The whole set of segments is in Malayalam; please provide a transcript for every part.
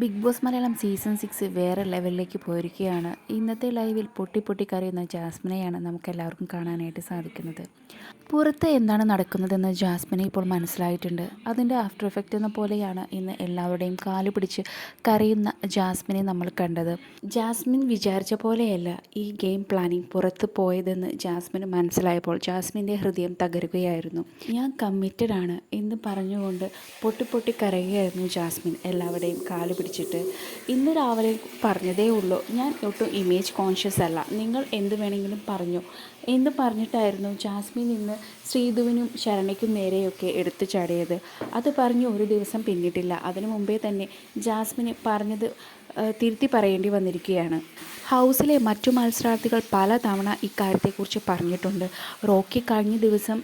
Big boss Malayalam season six വേറെ ലെവലിലേക്ക് പോയിരിക്കുകയാണ്. ഇന്നത്തെ ലൈവിൽ പൊട്ടി പൊട്ടി കറിയുന്ന ജാസ്മിനെയാണ് നമുക്ക് എല്ലാവർക്കും കാണാനായിട്ട് സാധിക്കുന്നത്. പുറത്ത് എന്താണ് നടക്കുന്നതെന്ന് ജാസ്മിനെ ഇപ്പോൾ മനസ്സിലായിട്ടുണ്ട്. അതിന്റെ ആഫ്റ്റർ എഫക്റ്റ് എന്ന പോലെയാണ് ഇന്ന് എല്ലാവരുടെയും കാൽ പിടിച്ച് കരയുന്ന ജാസ്മിനെ നമ്മൾ കണ്ടത്. ജാസ്മിൻ വിചാരിച്ച പോലെയല്ല ഈ ഗെയിം പ്ലാനിങ് പുറത്ത് പോയതെന്ന് ജാസ്മിന് മനസ്സിലായപ്പോൾ ജാസ്മിന്റെ ഹൃദയം തകരുകയായിരുന്നു. ഞാൻ കമ്മിറ്റഡ് ആണ് എന്ന് പറഞ്ഞുകൊണ്ട് പൊട്ടി പൊട്ടി കരയുകയായിരുന്നു ജാസ്മിൻ. എല്ലാവരുടെയും കാൽ പിടിച്ചിട്ട്. ഇന്ന് രാവിലെ പറഞ്ഞതേ ഉള്ളൂ. ഞാൻ ഒട്ടും ഇമേജ് കോൺഷ്യസ് അല്ല. നിങ്ങൾ എന്ത് വേണമെങ്കിലും പറഞ്ഞു. എന്ന് പറഞ്ഞിട്ടായിരുന്നു ജാസ്മിൻ ഇന്ന് ശ്രീധുവിനും ശരണയ്ക്കും നേരെയൊക്കെ എടുത്തു ചാടിയത്. അത് പറഞ്ഞ് ഒരു ദിവസം പിന്നിട്ടില്ല. അതിനു മുമ്പേ തന്നെ ജാസ്മിന് പറഞ്ഞത് തിരുത്തി പറയേണ്ടി വന്നിരിക്കുകയാണ്. ഹൗസിലെ മറ്റു മത്സരാർത്ഥികൾ പലതവണ ഇക്കാര്യത്തെക്കുറിച്ച് പറഞ്ഞിട്ടുണ്ട്. റോക്കി കഴിഞ്ഞ ദിവസം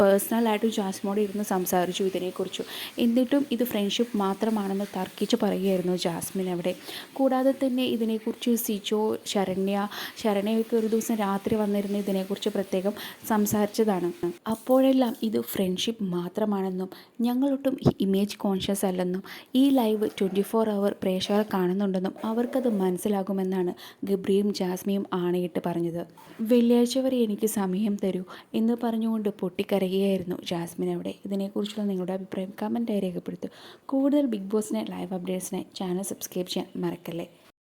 പേഴ്സണലായിട്ട് ജാസ്മിനോട് ഇരുന്ന് സംസാരിച്ചു ഇതിനെക്കുറിച്ച്. എന്നിട്ടും ഇത് ഫ്രണ്ട്ഷിപ്പ് മാത്രമാണെന്ന് തർക്കിച്ച് പറയുകയായിരുന്നു ജാസ്മിൻ അവിടെ. കൂടാതെ തന്നെ ഇതിനെക്കുറിച്ച് സിജോ ശരണ്യ ശരണ്യയൊക്കെ ഒരു ദിവസം രാത്രി വന്നിരുന്ന് ഇതിനെക്കുറിച്ച് പ്രത്യേകം സംസാരിച്ചതാണ്. അപ്പോഴെല്ലാം ഇത് ഫ്രണ്ട്ഷിപ്പ് മാത്രമാണെന്നും ഞങ്ങളൊട്ടും ഇമേജ് കോൺഷ്യസ് അല്ലെന്നും ഈ ലൈവ് ട്വന്റി ഫോർ അവർ പ്രേക്ഷകർ കാണുന്നുണ്ടെന്നും അവർക്കത് മനസ്സിലാകുമെന്നാണ് ഗബ്രിയും ജാസ്മിയും ആണയിട്ട് പറഞ്ഞത്. വെള്ളിയാഴ്ച വരെ എനിക്ക് സമയം തരൂ എന്ന് പറഞ്ഞുകൊണ്ട് പൊട്ടിക്കരയുകയായിരുന്നു ജാസ്മിൻ അവിടെ. ഇതിനെക്കുറിച്ചുള്ള നിങ്ങളുടെ അഭിപ്രായം കമന്റായി രേഖപ്പെടുത്തും കൂടുതൽ ബിഗ് ബോസിനെ ലൈവ് അപ്ഡേറ്റ്സിനെ ചാനൽ സബ്സ്ക്രൈബ് ചെയ്യാൻ മറക്കല്ലേ?